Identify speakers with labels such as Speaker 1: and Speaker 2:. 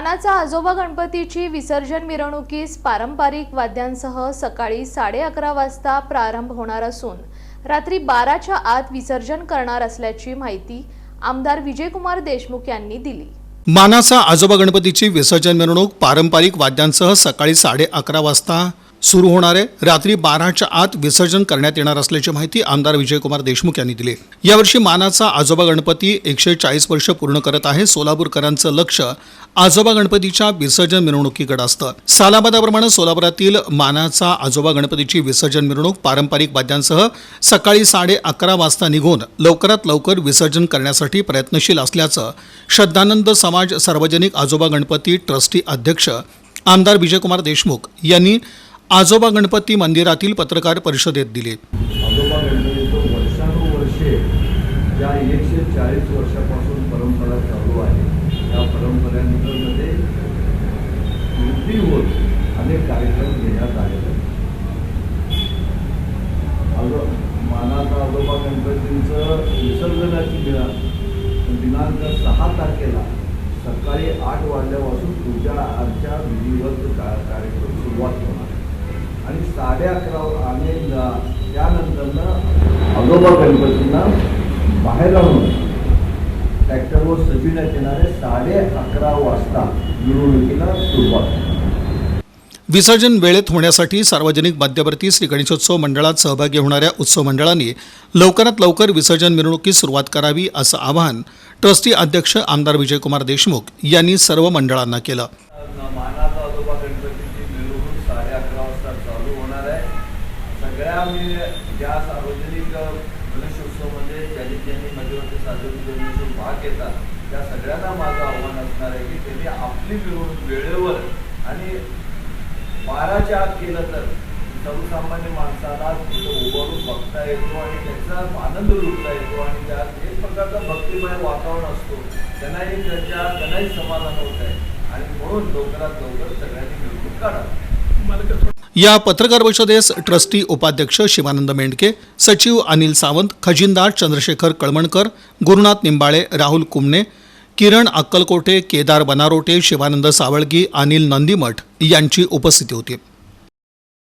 Speaker 1: मानाचा आजोबा गणपतीची विसर्जन मिरवणुकीस पारंपरिक वाद्यांसह सकाळी साडे अकरा वाजता प्रारंभ होणार असून रात्री बाराच्या आत विसर्जन करणार असल्याची माहिती आमदार विजयकुमार देशमुख यांनी दिली.
Speaker 2: मानाचा आजोबा गणपतीची विसर्जन मिरवणूक पारंपरिक वाद्यांसह सकाळी साडे अकरा वाजता सुरू होणारे रात्री बाराच्या आत विसर्जन करण्यात येणार असल्याची माहिती आमदार विजयकुमार देशमुख यांनी दिली. यावर्षी मानाचा आजोबा गणपती एकशे चाळीस वर्ष पूर्ण करत आहे. सोलापूरकरांचं लक्ष आजोबा गणपतीच्या विसर्जन मिरवणुकीकडे असतं. सालाबादाप्रमाणे सोलापुरातील मानाचा आजोबा गणपतीची विसर्जन मिरवणूक पारंपरिक वाद्यांसह सकाळी साडे अकरा वाजता निघून लवकरात लवकर विसर्जन करण्यासाठी प्रयत्नशील असल्याचं श्रद्धानंद समाज सार्वजनिक आजोबा गणपती ट्रस्टी अध्यक्ष आमदार विजयकुमार देशमुख यांनी आजोबा गणपती मंदिरातील पत्रकार परिषदेत दिले.
Speaker 3: आजोबा गणपतीचं वर्षानुवर्षे ज्या एकशे चाळीस वर्षापासून परंपरा चालू आहे. त्या परंपरेमध्ये वृद्धी होत अनेक कार्यक्रम घेण्यात आलेले आहेत. आजो मानाचा आजोबा गणपतींचं विसर्जनाची दिना दिनांक सहा तारखेला सकाळी आठ वाजल्यापासून पूजा अर्चा विधिवत कार्यक्रम सुरुवात होणार आणि साडे अकरा आणि त्यानंतरनं आजोबा गणपतींना बाहेर राहून ट्रॅक्टरवर सजविण्यात येणारे साडे अकरा वाजता मिरवणुकीला सुरुवात.
Speaker 2: विसर्जन वेळेत होण्यासाठी सार्वजनिक मध्यवर्ती श्री गणेशोत्सव मंडळात सहभागी होणाऱ्या उत्सव मंडळांनी लवकरात लवकर विसर्जन मिरवणुकीस सुरुवात करावी असं आवाहन ट्रस्टी अध्यक्ष आमदार विजयकुमार देशमुख यांनी सर्व मंडळांना केलं
Speaker 3: मानाचा आजोबा गणपतीची मिरवणूक साडे अकरा वाजता चालू होणार आहे सगळ्या म्हणजे ज्या सार्वजनिक गणेशोत्सवमध्ये ज्यांनी ज्यांनी मध्यवर्ती सार्वजनिक गणेशोत्सव भाग घेतात त्या सगळ्यांना माझं आव्हान असणार आहे की त्यांनी आपली मिळून वेळेवर आणि बाराच्या आत केलं तर सर्वसामान्य माणसाला तिथं उभारून बघता येतो आणि त्यांचा आनंद लुटता येतो आणि त्यात एक प्रकारचा भक्तिमय वातावरण असतो. त्यांनाही त्यांच्या त्यांनाही समाधान होत आहे. आणि म्हणून लवकरात लवकर सगळ्यांनी मिळवून काढा.
Speaker 2: या पत्रकार परिषदेस ट्रस्टी उपाध्यक्ष शिवानंद मेंढके सचिव अनिल सावंत खजिनदार चंद्रशेखर कळमणकर गुरुनाथ निंबाळे राहुल कुमने किरण अक्कलकोटे केदार बनारोटे शिवानंद सावळगी अनिल नंदीमठ यांची उपस्थिती होती.